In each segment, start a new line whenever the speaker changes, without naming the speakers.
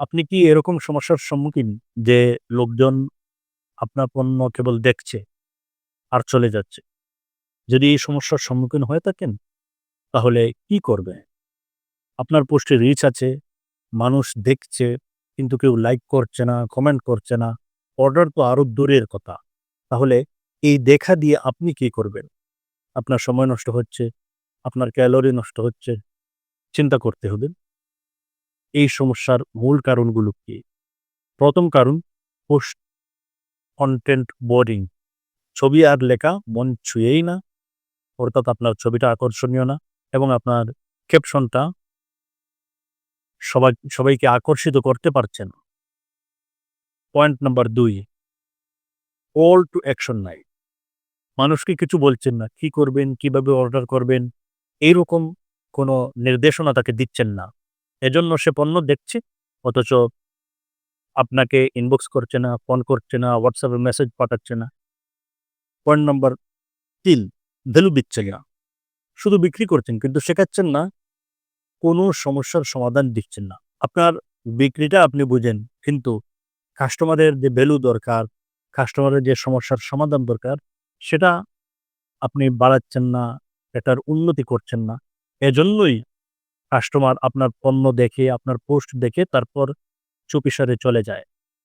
আপনি কি এরকম সমস্যার সম্মুখীন যে লোকজন আপনার পণ্য কেবল দেখছে আর চলে যাচ্ছে? যদি এই সমস্যার সম্মুখীন হয়ে থাকেন, তাহলে কি করবে? আপনার পোস্টে রিচ আছে, মানুষ দেখছে, কিন্তু কেউ লাইক করছে না, কমেন্ট করছে না। অর্ডার তো আরও দূরের কথা। তাহলে এই দেখা দিয়ে আপনি কি করবেন? আপনার সময় নষ্ট হচ্ছে, আপনার ক্যালোরি নষ্ট হচ্ছে। চিন্তা করতে হবে। এই সমস্যার মূল কারণগুলো কি? প্রথম কারণ পোস্ট কন্টেন্ট বোরিং। ছবি আর লেখা মন ছুঁয়েই না। অর্থাৎ আপনার ছবিটা আকর্ষণীয় না এবং আপনার ক্যাপশনটা সবাই সবাইকে আকর্ষিত করতে পারছেন পয়েন্ট নাম্বার দুই কল টু অ্যাকশন নাই। মানুষকে কিছু বলছেন না। কি করবেন, কীভাবে অর্ডার করবেন, এইরকম কোনো নির্দেশনা তাকে দিচ্ছেন না। এজন্য সে পণ্য দেখছে, অথচ আপনাকে ইনবক্স করছে না, ফোন করছে না, হোয়াটসঅ্যাপে মেসেজ পাঠাচ্ছে না। পয়েন্ট নাম্বার ৩ ভ্যালু দিচ্ছে না। শুধু বিক্রি করছেন কিন্তু শেখাচ্ছেন না, কোনো সমস্যার সমাধান দিচ্ছেন না। আপনার বিক্রিটা আপনি বুঝেন, কিন্তু কাস্টমারের যে ভ্যালু দরকার, কাস্টমারের যে সমস্যার সমাধান দরকার, সেটা আপনি বাড়াচ্ছেন না, এটার উন্নতি করছেন না। এজন্যই কাস্টমার আপনার পণ্য দেখে, আপনার পোস্ট দেখে তারপর চুপিসারে চলে যায়।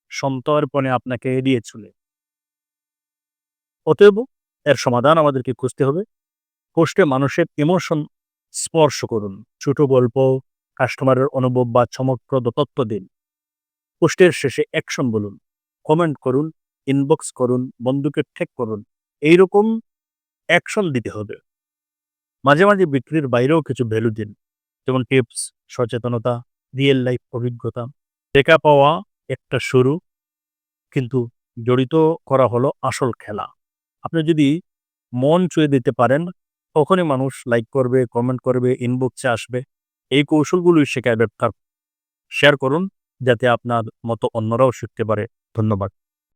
সন্তর্পণে আপনাকে এড়িয়ে চলে। অতএব এর সমাধান আমাদেরকে খুঁজতে হবে। পোস্টে মানুষের ইমোশন স্পর্শ করুন। ছোট গল্প, কাস্টমারের অনুভব বা চমকপ্রদ তথ্য দিন। পোস্টের শেষে অ্যাকশন বলুন, কমেন্ট করুন, ইনবক্স করুন, বন্ধুকে ঠেক করুন। এইরকম অ্যাকশন দিতে হবে। মাঝে, মাঝে বিক্রির বাইরেও কিছু ভ্যালু দিন। যেমন টিপস, সচেতনতা, রিয়েল লাইফ অভিজ্ঞতা। টেকা পাওয়া একটা শুরু, কিন্তু জড়িত করা হলো আসল খেলা। আপনি যদি মন ছুঁয়ে দিতে পারেন, তখনই মানুষ লাইক করবে, কমেন্ট করবে, ইনবক্সে আসবে। এই কৌশলগুলোই শেখায় দরকার। শেয়ার করুন, যাতে আপনার মতো অন্যরাও শিখতে পারে। ধন্যবাদ।